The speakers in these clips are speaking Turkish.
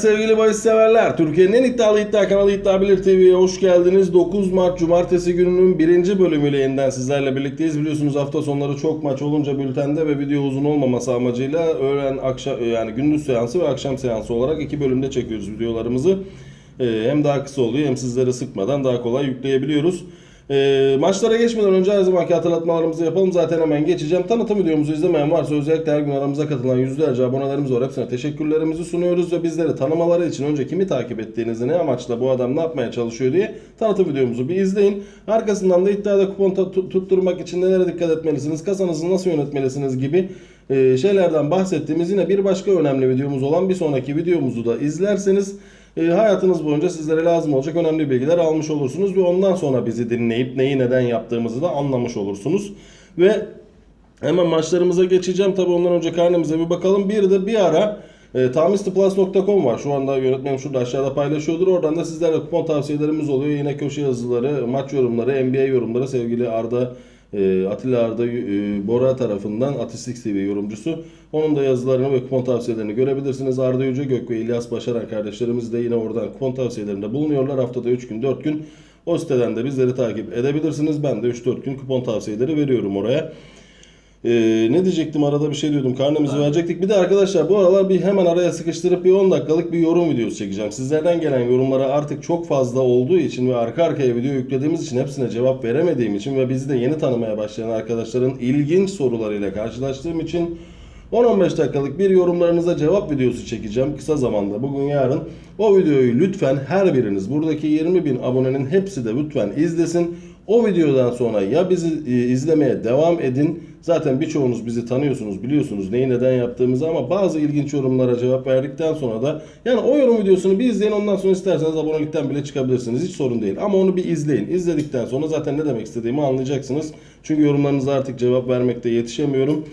Sevgili bahis severler, Türkiye'nin en iddialı iddia kanalı İddia Bilir TV'ye hoş geldiniz. 9 Mart Cumartesi gününün birinci bölümüyle yeniden sizlerle birlikteyiz. Biliyorsunuz hafta sonları çok maç olunca bültende ve video uzun olmaması amacıyla öğlen akşam yani gündüz seansı ve akşam seansı olarak iki bölümde çekiyoruz videolarımızı. Ee, hem daha kısa oluyor hem sizlere sıkmadan daha kolay yükleyebiliyoruz. Ee, maçlara geçmeden önce her zamanki hatırlatmalarımızı yapalım. Zaten hemen geçeceğim. Tanıtım videomuzu izlemeyen varsa özellikle her gün aramıza katılan yüzlerce abonelerimiz var. Hepsine teşekkürlerimizi sunuyoruz ve bizleri tanımaları için önce kimi takip ettiğinizi, ne amaçla bu adam ne yapmaya çalışıyor diye tanıtım videomuzu bir izleyin. Arkasından da iddiada kupon tutturmak için nelere dikkat etmelisiniz, kasanızı nasıl yönetmelisiniz gibi e, şeylerden bahsettiğimiz yine bir başka önemli videomuz olan bir sonraki videomuzu da izlerseniz e, hayatınız boyunca sizlere lazım olacak önemli bilgiler almış olursunuz ve ondan sonra bizi dinleyip neyi neden yaptığımızı da anlamış olursunuz. Ve hemen maçlarımıza geçeceğim. Tabi ondan önce karnemize bir bakalım. Bir de bir ara e, tamistiplus.com var. Şu anda yönetmenim şurada aşağıda paylaşıyordur. Oradan da sizlerle kupon tavsiyelerimiz oluyor. Yine köşe yazıları, maç yorumları, NBA yorumları sevgili Arda e, Atilla Arda e, Bora tarafından Atistik TV yorumcusu. Onun da yazılarını ve kupon tavsiyelerini görebilirsiniz. Arda Yüce Gök ve İlyas Başaran kardeşlerimiz de yine oradan kupon tavsiyelerinde bulunuyorlar. Haftada 3 gün 4 gün o siteden de bizleri takip edebilirsiniz. Ben de 3-4 gün kupon tavsiyeleri veriyorum oraya. Ee, ne diyecektim arada bir şey diyordum karnemizi verecektik. Bir de arkadaşlar bu aralar bir hemen araya sıkıştırıp bir 10 dakikalık bir yorum videosu çekeceğim. Sizlerden gelen yorumlara artık çok fazla olduğu için ve arka arkaya video yüklediğimiz için hepsine cevap veremediğim için ve bizi de yeni tanımaya başlayan arkadaşların ilginç sorularıyla karşılaştığım için 10-15 dakikalık bir yorumlarınıza cevap videosu çekeceğim kısa zamanda bugün yarın. O videoyu lütfen her biriniz buradaki 20 bin abonenin hepsi de lütfen izlesin. O videodan sonra ya bizi e, izlemeye devam edin. Zaten birçoğunuz bizi tanıyorsunuz, biliyorsunuz neyi neden yaptığımızı ama bazı ilginç yorumlara cevap verdikten sonra da yani o yorum videosunu bir izleyin ondan sonra isterseniz abonelikten bile çıkabilirsiniz. Hiç sorun değil ama onu bir izleyin. İzledikten sonra zaten ne demek istediğimi anlayacaksınız. Çünkü yorumlarınıza artık cevap vermekte yetişemiyorum.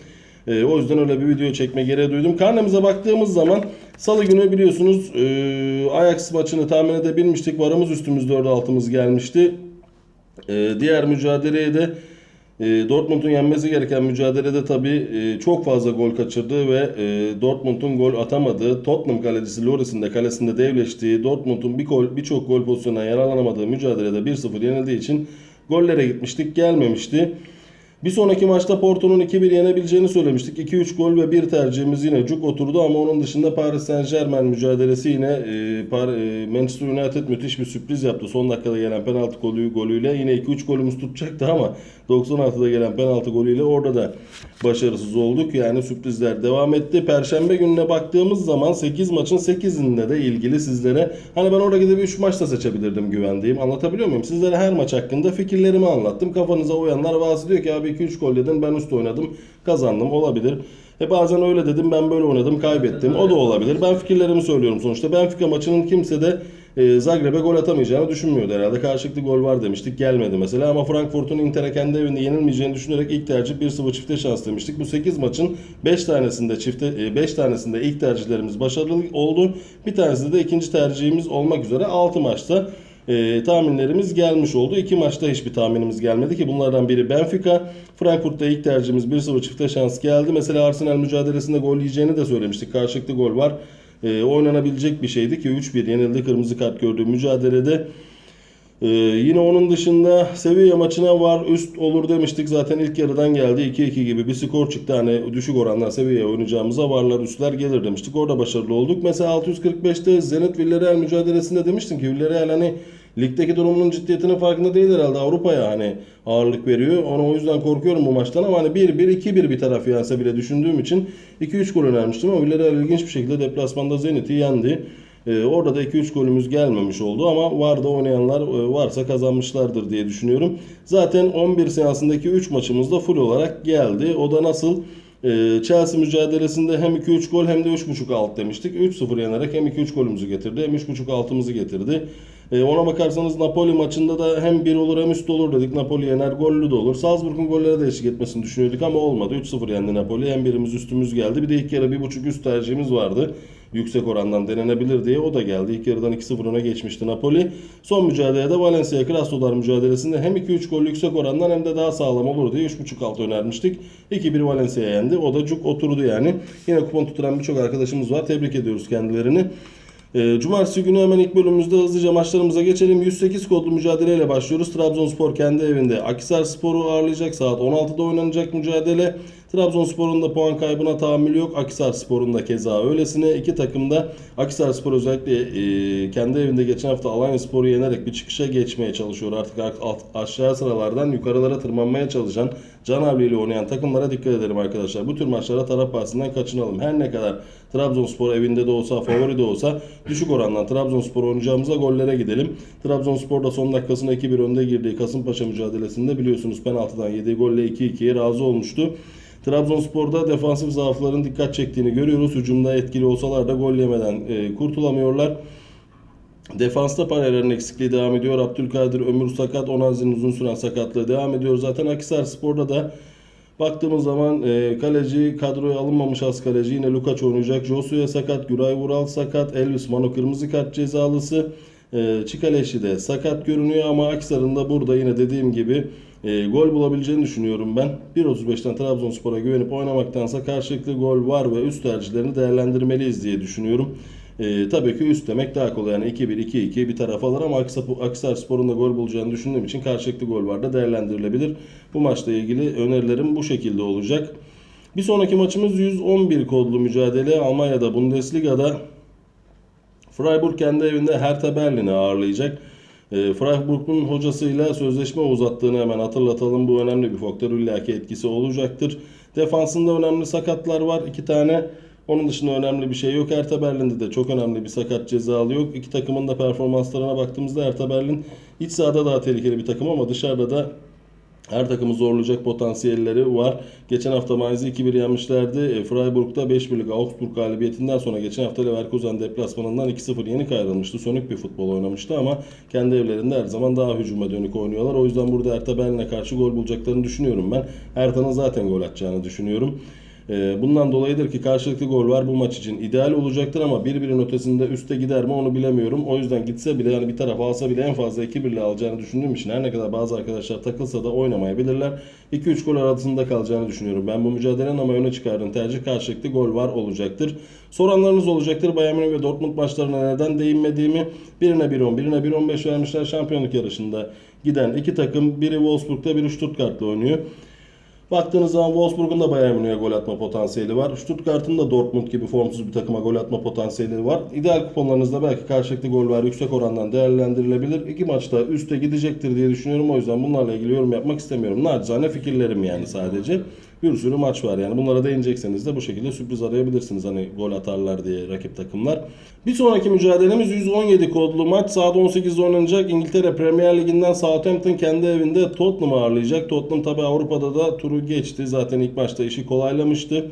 Ee, o yüzden öyle bir video çekme gereği duydum. Karnemize baktığımız zaman salı günü biliyorsunuz e, Ajax maçını tahmin edebilmiştik. Varımız üstümüz 4 altımız gelmişti. Ee, diğer mücadeleye de e, Dortmund'un yenmesi gereken mücadelede tabii e, çok fazla gol kaçırdığı ve e, Dortmund'un gol atamadığı, Tottenham kalecisi Loris'in de kalesinde devleştiği, Dortmund'un bir gol birçok gol pozisyonuna yararlanamadığı mücadelede 1-0 yenildiği için gollere gitmiştik, gelmemişti. Bir sonraki maçta Porto'nun 2-1 yenebileceğini söylemiştik. 2-3 gol ve bir tercihimiz yine cuk oturdu ama onun dışında Paris Saint Germain mücadelesi yine e, e, Manchester United müthiş bir sürpriz yaptı. Son dakikada gelen penaltı golü, golüyle yine 2-3 golümüz tutacaktı ama 96'da gelen penaltı golüyle orada da başarısız olduk. Yani sürprizler devam etti. Perşembe gününe baktığımız zaman 8 maçın 8'inde de ilgili sizlere hani ben orada gidip 3 maç da seçebilirdim güvendiğim. Anlatabiliyor muyum? Sizlere her maç hakkında fikirlerimi anlattım. Kafanıza uyanlar bazı diyor ki abi 2-3 gol dedin ben üst oynadım kazandım olabilir. E bazen öyle dedim ben böyle oynadım kaybettim o da olabilir. Ben fikirlerimi söylüyorum sonuçta. Benfica maçının kimse de e, Zagreb'e gol atamayacağını düşünmüyordu herhalde. Karşılıklı gol var demiştik gelmedi mesela ama Frankfurt'un Inter'e kendi evinde yenilmeyeceğini düşünerek ilk tercih 1-0 çifte şans demiştik. Bu 8 maçın 5 tanesinde çifte 5 tanesinde ilk tercihlerimiz başarılı oldu. Bir tanesinde de ikinci tercihimiz olmak üzere 6 maçta e, tahminlerimiz gelmiş oldu. İki maçta hiçbir tahminimiz gelmedi ki bunlardan biri Benfica. Frankfurt'ta ilk tercihimiz 1-0 çifte şans geldi. Mesela Arsenal mücadelesinde gol yiyeceğini de söylemiştik. Karşılıklı gol var. E, oynanabilecek bir şeydi ki 3-1 yenildi. Kırmızı kart gördüğü mücadelede. Ee, yine onun dışında Sevilla maçına var üst olur demiştik. Zaten ilk yarıdan geldi 2-2 gibi bir skor çıktı. Hani düşük oranlar Sevilla'ya oynayacağımıza varlar üstler gelir demiştik. Orada başarılı olduk. Mesela 645'te Zenit Villarreal mücadelesinde demiştim ki Villarreal hani ligdeki durumunun ciddiyetinin farkında değil herhalde. Avrupa'ya hani ağırlık veriyor. Onu o yüzden korkuyorum bu maçtan ama hani 1-1 2-1 bir taraf yense bile düşündüğüm için 2-3 gol önermiştim ama Villarreal ilginç bir şekilde deplasmanda Zenit'i yendi. Ee, orada da 2-3 golümüz gelmemiş oldu ama vardı oynayanlar e, varsa kazanmışlardır diye düşünüyorum. Zaten 11 seansındaki 3 maçımız da full olarak geldi. O da nasıl? Ee, Chelsea mücadelesinde hem 2-3 gol hem de 3.5 alt demiştik. 3-0 yenerek hem 2-3 golümüzü getirdi hem 3.5 altımızı getirdi. Ee, ona bakarsanız Napoli maçında da hem 1 olur hem üst olur dedik. Napoli yener gollü de olur. Salzburg'un gollere de eşlik etmesini düşünüyorduk ama olmadı. 3-0 yendi Napoli. Hem birimiz üstümüz geldi. Bir de ilk yarı 1.5 üst tercihimiz vardı. Yüksek orandan denenebilir diye o da geldi. İlk yarıdan 2-0 öne geçmişti Napoli. Son mücadelede Valencia Krasnodar mücadelesinde hem 2-3 gol yüksek orandan hem de daha sağlam olur diye 3.5 alt önermiştik. 2-1 Valencia yendi. O da cuk oturdu yani. Yine kupon tutturan birçok arkadaşımız var. Tebrik ediyoruz kendilerini. Ee, Cumartesi günü hemen ilk bölümümüzde hızlıca maçlarımıza geçelim. 108 kodlu mücadeleyle başlıyoruz. Trabzonspor kendi evinde Akisar Spor'u ağırlayacak. Saat 16'da oynanacak mücadele. Trabzonspor'un da puan kaybına tahammülü yok. Akisar Spor'un da keza öylesine. İki takım da Akisar Spor özellikle e, kendi evinde geçen hafta Alanya Spor'u yenerek bir çıkışa geçmeye çalışıyor. Artık alt, aşağı sıralardan yukarılara tırmanmaya çalışan Can Avli ile oynayan takımlara dikkat edelim arkadaşlar. Bu tür maçlara taraf bahsinden kaçınalım. Her ne kadar Trabzonspor evinde de olsa, favori de olsa düşük orandan Trabzonspor oynayacağımıza gollere gidelim. Trabzonspor da son dakikasında 2-1 önde girdiği Kasımpaşa mücadelesinde biliyorsunuz penaltıdan yediği golle 2-2'ye razı olmuştu. Trabzonspor'da defansif zaafların dikkat çektiğini görüyoruz. Hücumda etkili olsalar da gol yemeden e, kurtulamıyorlar. Defansta Parayer'in eksikliği devam ediyor. Abdülkadir Ömür sakat. Onaz'ın uzun süren sakatlığı devam ediyor. Zaten Akisar Spor'da da baktığımız zaman e, kaleci kadroya alınmamış az kaleci. Yine Lukaç oynayacak. Josu'ya sakat. Güray Vural sakat. Elvis Mano kırmızı kart cezalısı. E, Çikaleşi de sakat görünüyor ama Akisar'ın da burada yine dediğim gibi e, gol bulabileceğini düşünüyorum ben. 1.35'ten Trabzonspor'a güvenip oynamaktansa karşılıklı gol var ve üst tercihlerini değerlendirmeliyiz diye düşünüyorum. E, tabii ki üst demek daha kolay. Yani 2-1, 2-2 bir taraf alır ama Akisar Spor'un da gol bulacağını düşündüğüm için karşılıklı gol var da değerlendirilebilir. Bu maçla ilgili önerilerim bu şekilde olacak. Bir sonraki maçımız 111 kodlu mücadele. Almanya'da Bundesliga'da Freiburg kendi evinde Hertha Berlin'i ağırlayacak. E, Freiburg'un hocasıyla sözleşme uzattığını hemen hatırlatalım. Bu önemli bir faktör. illaki etkisi olacaktır. Defansında önemli sakatlar var. iki tane. Onun dışında önemli bir şey yok. Hertha Berlin'de de çok önemli bir sakat cezalı yok. İki takımın da performanslarına baktığımızda Hertha Berlin iç sahada daha tehlikeli bir takım ama dışarıda da her takımı zorlayacak potansiyelleri var. Geçen hafta Mainz'i 2-1 yenmişlerdi. E, Freiburg'da 5-1'lik Augsburg galibiyetinden sonra geçen hafta Leverkusen deplasmanından 2-0 yenik ayrılmıştı. Sönük bir futbol oynamıştı ama kendi evlerinde her zaman daha hücuma dönük oynuyorlar. O yüzden burada Hertha Berlin'e karşı gol bulacaklarını düşünüyorum ben. Hertha'nın zaten gol atacağını düşünüyorum. Ee, bundan dolayıdır ki karşılıklı gol var bu maç için ideal olacaktır ama birbirinin ötesinde üste gider mi onu bilemiyorum. O yüzden gitse bile yani bir taraf alsa bile en fazla 2-1 ile alacağını düşündüğüm için her ne kadar bazı arkadaşlar takılsa da oynamayabilirler. 2-3 gol arasında kalacağını düşünüyorum. Ben bu mücadelenin ama öne çıkardığım tercih karşılıklı gol var olacaktır. Soranlarınız olacaktır. Bayern Münih ve Dortmund maçlarına neden değinmediğimi. Birine 1-10, birine 1-15 vermişler şampiyonluk yarışında giden iki takım. Biri Wolfsburg'da, biri Stuttgart'ta oynuyor. Baktığınız zaman Wolfsburg'un da Bayern Münih'e gol atma potansiyeli var. Stuttgart'ın da Dortmund gibi formsuz bir takıma gol atma potansiyeli var. İdeal kuponlarınızda belki karşılıklı gol var yüksek orandan değerlendirilebilir. İki maçta üste gidecektir diye düşünüyorum. O yüzden bunlarla ilgili yorum yapmak istemiyorum. Nacizane fikirlerim yani sadece. Bir sürü maç var yani. Bunlara değinecekseniz de bu şekilde sürpriz arayabilirsiniz. Hani gol atarlar diye rakip takımlar. Bir sonraki mücadelemiz 117 kodlu maç. Saat 18'de oynanacak. İngiltere Premier Ligi'nden Southampton kendi evinde Tottenham'ı ağırlayacak. Tottenham tabi Avrupa'da da turu geçti. Zaten ilk maçta işi kolaylamıştı.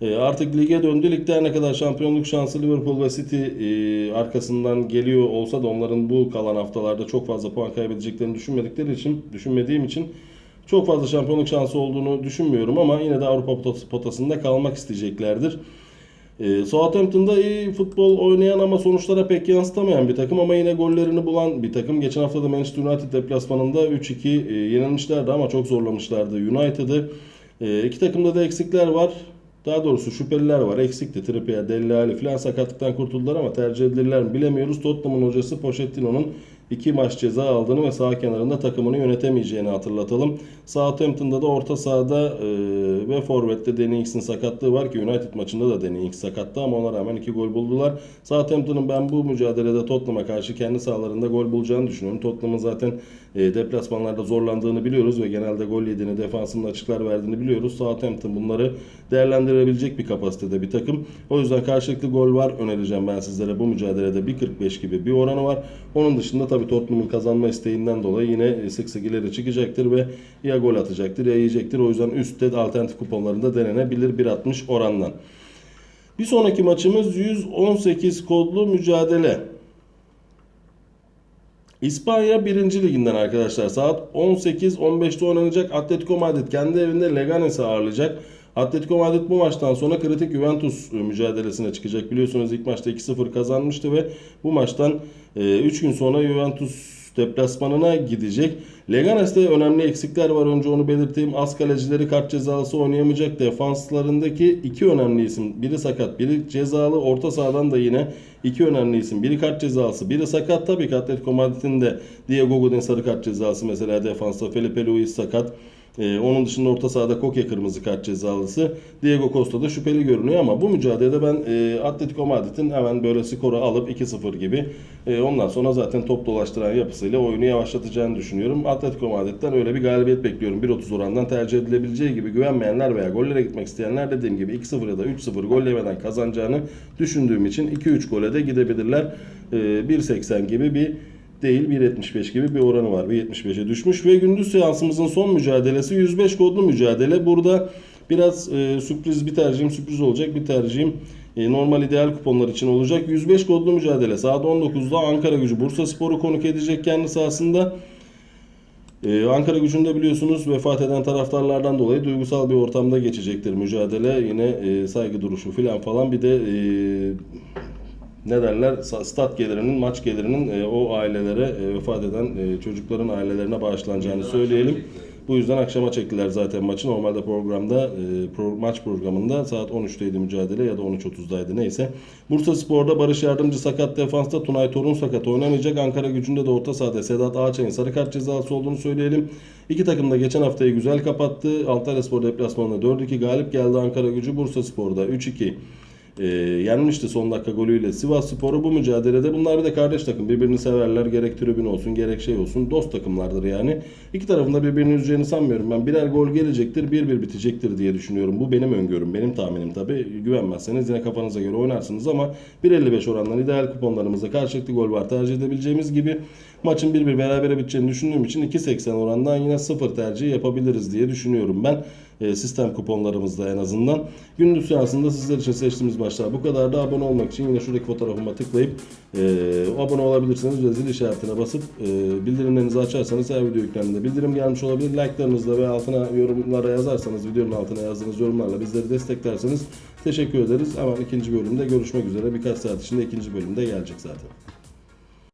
E, artık lige döndü. Ligde ne kadar şampiyonluk şansı Liverpool ve City e, arkasından geliyor olsa da onların bu kalan haftalarda çok fazla puan kaybedeceklerini düşünmedikleri için, düşünmediğim için çok fazla şampiyonluk şansı olduğunu düşünmüyorum ama yine de Avrupa potasında kalmak isteyeceklerdir. E, Southampton'da iyi futbol oynayan ama sonuçlara pek yansıtamayan bir takım ama yine gollerini bulan bir takım. Geçen hafta da Manchester United deplasmanında 3-2 e, yenilmişlerdi ama çok zorlamışlardı United'ı. E, iki takımda da eksikler var. Daha doğrusu şüpheliler var. Eksikti. Trippier, Deli Ali falan sakatlıktan kurtuldular ama tercih edilirler mi bilemiyoruz. Tottenham'ın hocası Pochettino'nun iki maç ceza aldığını ve sağ kenarında takımını yönetemeyeceğini hatırlatalım. Southampton'da da orta sahada e, ve forvette Danny Ings'in sakatlığı var ki United maçında da Danny Ings sakattı ama ona rağmen iki gol buldular. Southampton'ın ben bu mücadelede Tottenham'a karşı kendi sahalarında gol bulacağını düşünüyorum. Tottenham'ın zaten e, deplasmanlarda zorlandığını biliyoruz ve genelde gol yediğini, defansında açıklar verdiğini biliyoruz. Southampton bunları değerlendirebilecek bir kapasitede bir takım. O yüzden karşılıklı gol var önereceğim ben sizlere bu mücadelede 1.45 gibi bir oranı var. Onun dışında tabii Tottenham'ın kazanma isteğinden dolayı yine sık sık ileri çıkacaktır ve ya gol atacaktır ya yiyecektir. O yüzden üstte alternatif kuponlarında denenebilir 1.60 orandan. Bir sonraki maçımız 118 kodlu mücadele. İspanya 1. liginden arkadaşlar saat 18-15'te oynanacak Atletico Madrid kendi evinde Leganes'i ağırlayacak. Atletico Madrid bu maçtan sonra kritik Juventus mücadelesine çıkacak. Biliyorsunuz ilk maçta 2-0 kazanmıştı ve bu maçtan 3 gün sonra Juventus deplasmanına gidecek. Leganes'te önemli eksikler var. Önce onu belirteyim. Az kalecileri kart cezalısı oynayamayacak. Defanslarındaki iki önemli isim. Biri sakat, biri cezalı. Orta sahadan da yine iki önemli isim. Biri kart cezalısı, biri sakat. Tabii ki Atletico Madrid'in de Diego Godin sarı kart cezalısı mesela defansta. Felipe Luis sakat. Ee, onun dışında orta sahada Koke kırmızı kart cezalısı. Diego Costa da şüpheli görünüyor ama bu mücadelede ben e, Atletico Madrid'in hemen böyle skoru alıp 2-0 gibi e, ondan sonra zaten top dolaştıran yapısıyla oyunu yavaşlatacağını düşünüyorum. Atletico Madrid'den öyle bir galibiyet bekliyorum. 1.30 orandan tercih edilebileceği gibi güvenmeyenler veya gollere gitmek isteyenler dediğim gibi 2-0 ya da 3-0 gol yemeden kazanacağını düşündüğüm için 2-3 gole de gidebilirler. E, 1.80 gibi bir değil 1.75 gibi bir oranı var. 1.75'e düşmüş ve gündüz seansımızın son mücadelesi 105 kodlu mücadele. Burada biraz e, sürpriz bir tercihim sürpriz olacak bir tercihim e, normal ideal kuponlar için olacak. 105 kodlu mücadele saat 19'da Ankara gücü Bursa Spor'u konuk edecek kendi sahasında. Ee, Ankara gücünde biliyorsunuz vefat eden taraftarlardan dolayı duygusal bir ortamda geçecektir mücadele. Yine e, saygı duruşu filan falan bir de e, ne derler stat gelirinin maç gelirinin e, o ailelere e, vefat eden e, çocukların ailelerine bağışlanacağını söyleyelim. Bu yüzden akşama çektiler zaten maçı. Normalde programda pro- maç programında saat 13'teydi mücadele ya da 13.30'daydı neyse. Bursa Spor'da Barış Yardımcı sakat defansta Tunay Torun sakat oynamayacak. Ankara gücünde de orta sahada Sedat Ağaçay'ın sarı kart cezası olduğunu söyleyelim. İki takım da geçen haftayı güzel kapattı. Antalya Spor deplasmanında 4-2 galip geldi Ankara gücü. Bursa Spor'da 3-2 e, yenmişti son dakika golüyle Sivas Spor'u bu mücadelede. Bunlar bir de kardeş takım. Birbirini severler. Gerek tribün olsun gerek şey olsun. Dost takımlardır yani. İki tarafında birbirini üzeceğini sanmıyorum. Ben birer gol gelecektir. 1-1 bitecektir diye düşünüyorum. Bu benim öngörüm. Benim tahminim tabi. Güvenmezseniz yine kafanıza göre oynarsınız ama 1.55 orandan ideal kuponlarımızda karşılıklı gol var tercih edebileceğimiz gibi maçın 1-1 berabere biteceğini düşündüğüm için 2.80 orandan yine 0 tercih yapabiliriz diye düşünüyorum ben. E, sistem kuponlarımızda en azından. Gündüz seansında sizler için seçtiğimiz maçlar bu kadar da abone olmak için yine şuradaki fotoğrafıma tıklayıp e, abone olabilirsiniz ve zil işaretine basıp e, bildirimlerinizi açarsanız her video yüklendiğinde bildirim gelmiş olabilir. Like'larınızla ve altına yorumlara yazarsanız videonun altına yazdığınız yorumlarla bizleri desteklerseniz teşekkür ederiz. Hemen ikinci bölümde görüşmek üzere. Birkaç saat içinde ikinci bölümde gelecek zaten.